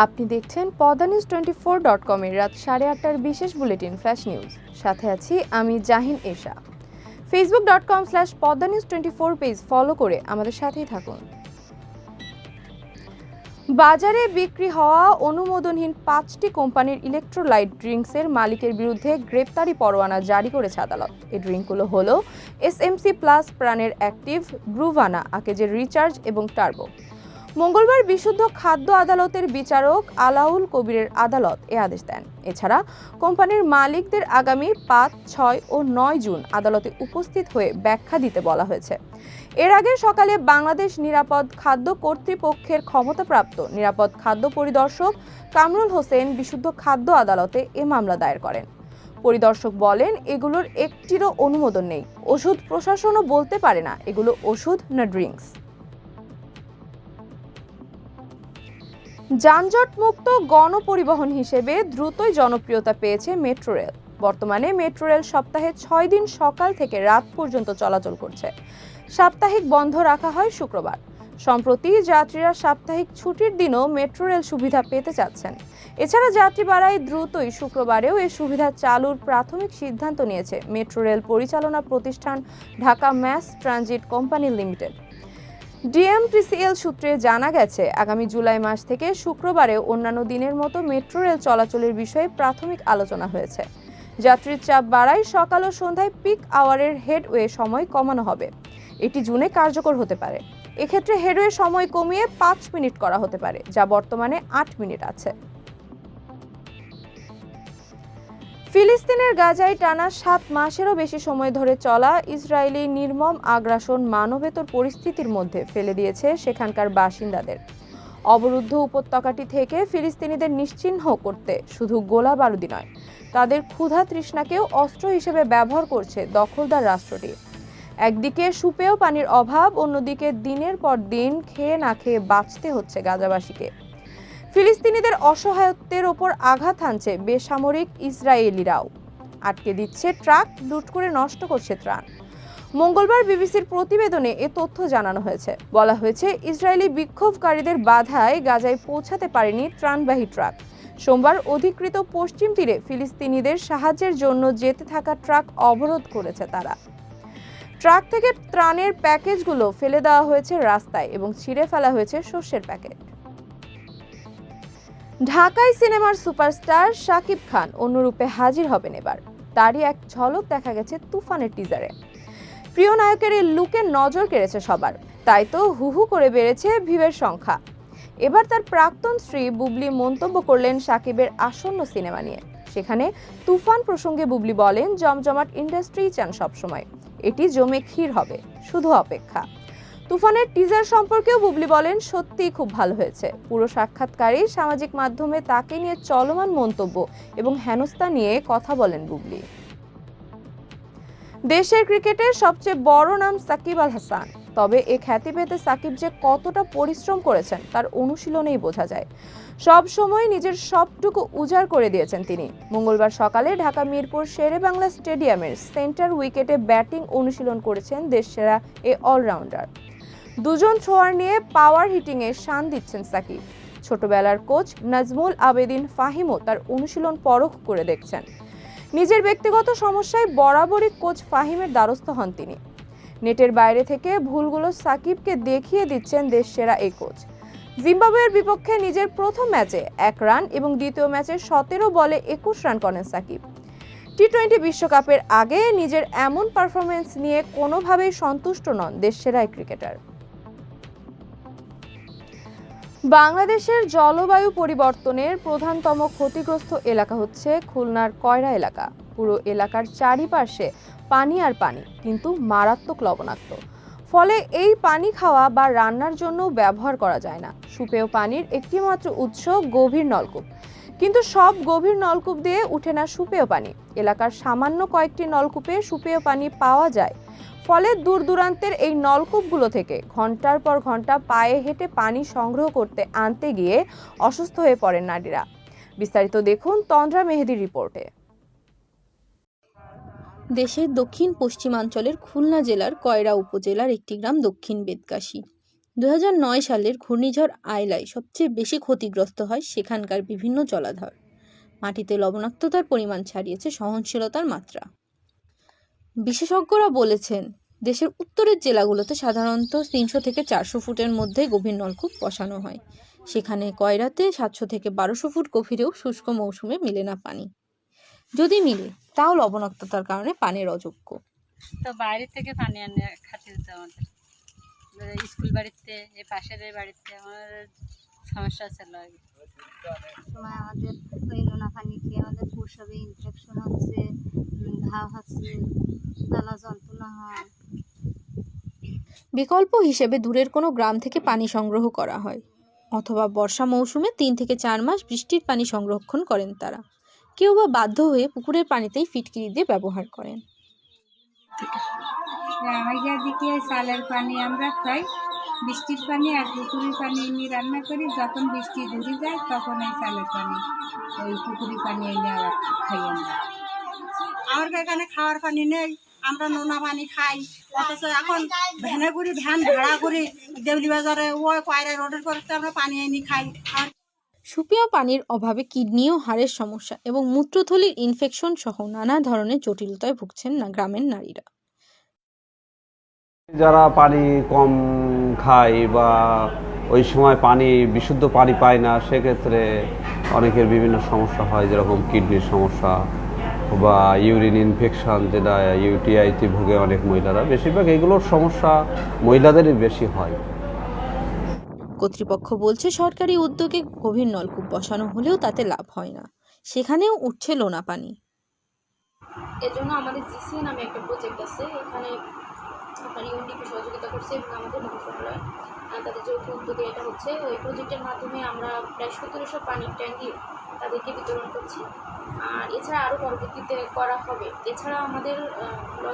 আপনি দেখছেন পদা নিউজ টোয়েন্টি ফোর ডট কমের রাত সাড়ে আটটার বিশেষ বুলেটিন ফ্ল্যাশ নিউজ। সাথে আছি আমি Jahin Esha. Facebook dot com slash Padma news twenty four page follow করে আমাদের সাথেই থাকুন। বাজারে বিক্রি হওয়া অনুমোদনহীন পাঁচটি কোম্পানির ইলেকট্রোলাইট ড্রিঙ্কসের মালিকের বিরুদ্ধে গ্রেপ্তারি পরোয়ানা জারি করেছে আদালত। এই ড্রিঙ্কগুলো হলো এসএমসি প্লাস প্রাণের অ্যাক্টিভ ব্রুভানা আকেজের রিচার্জ এবং টার্বো মঙ্গলবার বিশুদ্ধ খাদ্য আদালতের বিচারক আলাউল কবিরের আদালত এ আদেশ দেন। এছাড়া কোম্পানির মালিকদের আগামী পাঁচ, ছয় ও নয় জুন আদালতে উপস্থিত হয়ে ব্যাখ্যা দিতে বলা হয়েছে। এর আগে সকালে বাংলাদেশ নিরাপদ খাদ্য কর্তৃপক্ষের ক্ষমতাপ্রাপ্ত নিরাপদ খাদ্য পরিদর্শক কামরুল হোসেন বিশুদ্ধ খাদ্য আদালতে এ মামলা দায়ের করেন। পরিদর্শক বলেন, এগুলোর একটিরও অনুমোদন নেই। ওষুধ প্রশাসনও বলতে পারে না, এগুলো ওষুধ না ড্রিঙ্কস যানজটমুক্ত গণপরিবহন হিসেবে দ্রুতই জনপ্রিয়তা পেয়েছে মেট্রো রেল। বর্তমানে মেট্রো রেল সপ্তাহে ছয় দিন সকাল থেকে রাত পর্যন্ত চলাচল করছে। সাপ্তাহিক বন্ধ রাখা হয় শুক্রবার। সম্প্রতি যাত্রীরা সাপ্তাহিক ছুটির দিনও মেট্রো রেল সুবিধা পেতে চাচ্ছেন। এছাড়া যাত্রী বাড়ায় দ্রুতই শুক্রবারেও এই সুবিধা চালুর প্রাথমিক সিদ্ধান্ত নিয়েছে মেট্রো রেল পরিচালনা প্রতিষ্ঠান Dhaka mass transit company limited. DMTCL সূত্রে জানা গেছে, আগামী জুলাই মাস থেকে শুক্রবারে অন্যান্য দিনের মতো মেট্রো রেল চলাচলের বিষয়ে প্রাথমিক আলোচনা হয়েছে। যাত্রীর চাপ বাড়ায় সকাল ও সন্ধ্যায় পিক আওয়ারের হেডওয়ে সময় কমানো হবে। এটি জুনে কার্যকর হতে পারে। এক্ষেত্রে হেডওয়ে সময় কমিয়ে পাঁচ মিনিট করা হতে পারে, যা বর্তমানে আট মিনিট আছে। ফিলিস্তিনের গাজায় টানা সাত মাসেরও বেশি সময় ধরে চলা ইসরায়েলি নির্মম আগ্রাসন মানবেতর পরিস্থিতির মধ্যে ফেলে দিয়েছে সেখানকার বাসিন্দাদের। অবরুদ্ধ উপত্যকাটি থেকে ফিলিস্তিনিদের নিশ্চিহ্ন করতে শুধু গোলা বারুদি নয়, তাদের ক্ষুধা তৃষ্ণাকেও অস্ত্র হিসেবে ব্যবহার করছে দখলদার রাষ্ট্রটি। একদিকে সুপেয় পানির অভাব, অন্যদিকে দিনের পর দিন খেয়ে না খেয়ে বাঁচতে হচ্ছে গাজাবাসীকে। ফিলিস্তিনিদের অসহায়ত্বের ওপর আঘাত হানছে বেসামরিক ইসরায়েলিরাও। আটকে দিচ্ছে ট্রাক, লুট করে নষ্ট করছে ত্রাণ। মঙ্গলবার বিবিসির প্রতিবেদনে এ তথ্য জানানো হয়েছে। বলা হয়েছে, ইসরায়েলি বিক্ষোভকারীদের বাধায় গাজায় পৌঁছাতে পারেনি ত্রাণবাহী ট্রাক। সোমবার অধিকৃত পশ্চিম তীরে ফিলিস্তিনিদের সাহায্যের জন্য যেতে থাকা ট্রাক অবরোধ করেছে তারা। ট্রাক থেকে ত্রাণের প্যাকেজগুলো ফেলে দেওয়া হয়েছে রাস্তায় এবং ছিঁড়ে ফেলা হয়েছে শস্যের প্যাকেট। ঢাকায় সিনেমার সুপারস্টার শাকিব খান অন্যরূপে হাজির হবেন এবার। তারই এক ঝলক দেখা গেছে তুফানের টিজারে প্রিয় নায়কের এই লুকে নজর কেড়েছে সবার। তাই তো হুহু করে বেড়েছে ভিউয়ের সংখ্যা। এবার তার প্রাক্তন স্ত্রী বুবলি মন্তব্য করলেন সাকিবের আসন্ন সিনেমা নিয়ে। সেখানে তুফান প্রসঙ্গে বুবলি বলেন, জমজমাট ইন্ডাস্ট্রি চান সবসময়। এটি জমে ক্ষীর হবে। শুধু অপেক্ষা। তুফানের টিজার সম্পর্কেও বুবলি বলেন, সত্যিই খুব ভালো হয়েছে। পুরো সাক্ষাৎকারে সামাজিক মাধ্যমে তাকে নিয়ে চলমান মন্তব্য এবং হেনস্থা নিয়ে কথা বলেন বুবলি। দেশের ক্রিকেটের সবচেয়ে বড় নাম সাকিব আল হাসান। তবে এ খ্যাতি পেতে সাকিব যে কতটা পরিশ্রম করেছেন, তার অনুশীলনেই বোঝা যায়। সব সময় নিজের সবটুকু উজাড় করে দিয়েছেন তিনি। মঙ্গলবার সকালে ঢাকা মিরপুর শেরে বাংলা স্টেডিয়ামের সেন্টার উইকেটে ব্যাটিং অনুশীলন করেছেন দেশসেরা এ অলরাউন্ডার। দুজন থ্রোয়ার নিয়ে পাওয়ার হিটিংয়ে শান দিচ্ছেন সাকিব। ছোটবেলার কোচ নাজমুল আবেদিন ফাহিমও তার অনুশীলন পরখ করে দেখছেন। নিজের ব্যক্তিগত সমস্যায় বরাবরই কোচ ফাহিমের দ্বারস্থ হন তিনি। নেটের বাইরে থেকে ভুলগুলো সাকিবকে দেখিয়ে দিচ্ছেন দেশ সেরা এই কোচ। জিম্বাবুয়ের বিপক্ষে নিজের প্রথম ম্যাচে এক রান এবং দ্বিতীয় ম্যাচে সতেরো বলে একুশ রান করেন সাকিব। টি টোয়েন্টি বিশ্বকাপের আগে নিজের এমন পারফরমেন্স নিয়ে কোনোভাবেই সন্তুষ্ট নন দেশসেরা এই ক্রিকেটার। বাংলাদেশের জলবায়ু পরিবর্তনের প্রধানতম ক্ষতিগ্রস্ত এলাকা হচ্ছে খুলনার কয়রা এলাকা। পুরো এলাকার চারিপাশে পানি আর পানি, কিন্তু মারাত্মক লবণাক্ত। ফলে এই পানি খাওয়া বা রান্নার জন্য ব্যবহার করা যায় না। সুপেয় পানির একটিমাত্র উৎস গভীর নলকূপ। কিন্তু সব গভীর নলকূপ দিয়ে উঠে না সুপেয় পানি। এলাকার সামান্য কয়েকটি নলকূপে সুপেয় পানি পাওয়া যায়। ফলে দূর দূরান্তের এই নলকূপগুলো থেকে ঘণ্টার পর ঘণ্টা পায়ে হেঁটে পানি সংগ্রহ করতে আনতে গিয়ে অসুস্থ হয়ে পড়েন নারীরা। বিস্তারিত দেখুন তন্দ্রা মেহেদির রিপোর্টে। দেশের দক্ষিণ পশ্চিমাঞ্চলের খুলনা জেলার কয়রা উপজেলার একটি গ্রাম দক্ষিণ বেদকাশী। দুই হাজার নয় সালের ঘূর্ণিঝড় আয়লায় সবচেয়ে বেশি ক্ষতিগ্রস্ত হয় সেখানকার বিভিন্ন জলাধার। মাটিতে লবণাক্ততার পরিমাণ ছাড়িয়েছে সহনশীলতার মাত্রা। বিশেষজ্ঞরা বলেছেন, দেশের উত্তরের জেলাগুলোতে সাধারণত তিনশো থেকে চারশো ফুটের মধ্যে গভীর নলকূপ বসানো হয়। সেখানে কয়রাতে সাতশো থেকে বারোশো ফুট গভীরেও শুষ্ক মৌসুমে মিলে না পানি। যদি মিলে, তাও লবণাক্ততার কারণে পানির অযোগ্য। তো বাইরে থেকে পানি আনে খাতে আমাদের। স্কুল বাড়িতে এই পাশের বাড়িতে আমার সমস্যা ছিল আগে। সময় আমাদের ওই নোনা পানি খেয়ে আমাদের প্রসবে ইনফেকশন হচ্ছে ঘা হচ্ছে জ্বালা যন্ত্রণা হয়। বিকল্প হিসেবে দূরের কোনো গ্রাম থেকে পানি সংগ্রহ করা হয় অথবা বর্ষা মৌসুমে তিন থেকে চার মাস বৃষ্টির পানি সংরক্ষণ করেন তারা। কেউ বা বাধ্য হয়ে পুকুরের পানিতেই ফিটকিরি দিয়ে ব্যবহার করেন। আমাদের দিকে চালের পানি আমরা খাই। বৃষ্টির পানি আর পুকুরের পানি এনে রান্না করি। যখন বৃষ্টি ধরে যায় তখন এই চালের পানি ওই পুকুরি পানি এনে আবার খাই আমরা। আমার এখানে খাওয়ার পানি নেই। আমরা নোনা পানি খাই। অথচ এখন ভ্যানে করি ভ্যান ভাড়া করি দেউলি বাজারে ওই কয়রা রোডের পরে আমরা পানি এনে খাই। আর সুপেয় পানির অভাবে কিডনি ও হাড়ের সমস্যা এবং মূত্রথলির ইনফেকশন সহ নানা ধরনের জটিলতায় ভুগছেন না গ্রামের নারীরা। যারা পানি কম খায় বা ওই সময় পানি, বিশুদ্ধ পানি পায় না, সেক্ষেত্রে অনেকের বিভিন্ন সমস্যা হয়, যেরকম কিডনির সমস্যা বা ইউরিন ইনফেকশন যেটা ইউটিআইতে ভুগে অনেক মহিলারা। বেশিরভাগ এগুলোর সমস্যা মহিলাদেরই বেশি হয়। কর্তৃপক্ষ বলছে, সরকারি উদ্যোগে গভীর নলকূপ বসানো হলেও তাতে লাভ হয় না। সেখানেও উঠছে লোনা পানি। এর জন্য আমাদের জিসি নামে একটা প্রজেক্ট আছে। এখানে আপনার ইউনিডিপি সহযোগিতা করছে এবং আমাদের মন্ত্রণালয় তাদের যৌথ উদ্যোগে এটা হচ্ছে ওই প্রজেক্টের মাধ্যমে আমরা প্রায় সতেরোশো পানির ট্যাঙ্কি তাদেরকে বিতরণ করছি। আর এছাড়া আরও পরবর্তীতে করা হবে। এছাড়া আমাদের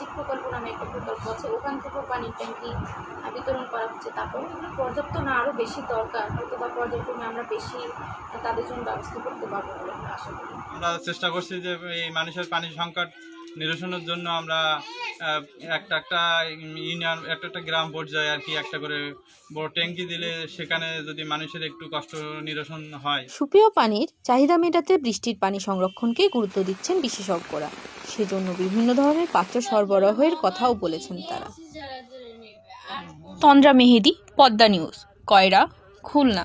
লজিক প্রকল্প নামে একটা প্রকল্প আছে, ওখান থেকেও পানির ট্যাঙ্কি বিতরণ করা হচ্ছে। তারপরে এগুলো পর্যাপ্ত না আরও বেশি দরকার। হয়তো বা পর্যায়ক্রমে আমরা বেশি তাদের জন্য ব্যবস্থা করতে পারব বলে আমরা আশা করি। আমরা চেষ্টা করছি যে এই মানুষের পানির সংকট নিরসনের জন্য আমরা একটা একটা ইউনিয়ন একটা একটা গ্রাম পর্যায়ে আর কি একটা করে বড় ট্যাঙ্কি দিলে সেখানে যদি মানুষের একটু কষ্ট নিরসন হয়। সুপেয় পানির চাহিদা মেটাতে বৃষ্টির পানি সংরক্ষণকে গুরুত্ব দিচ্ছেন বিশেষজ্ঞরা। সেজন্য বিভিন্ন ধরনের পাত্র সরবরাহের কথাও বলেছেন তারা। তন্দ্রা মেহেদি পদ্মা নিউজ কয়রা খুলনা।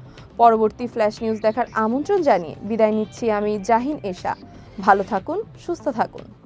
পরবর্তী ফ্ল্যাশ নিউজ দেখার আমন্ত্রণ জানিয়ে বিদায় নিচ্ছি আমি জাহিন এশা। ভালো থাকুন, সুস্থ থাকুন।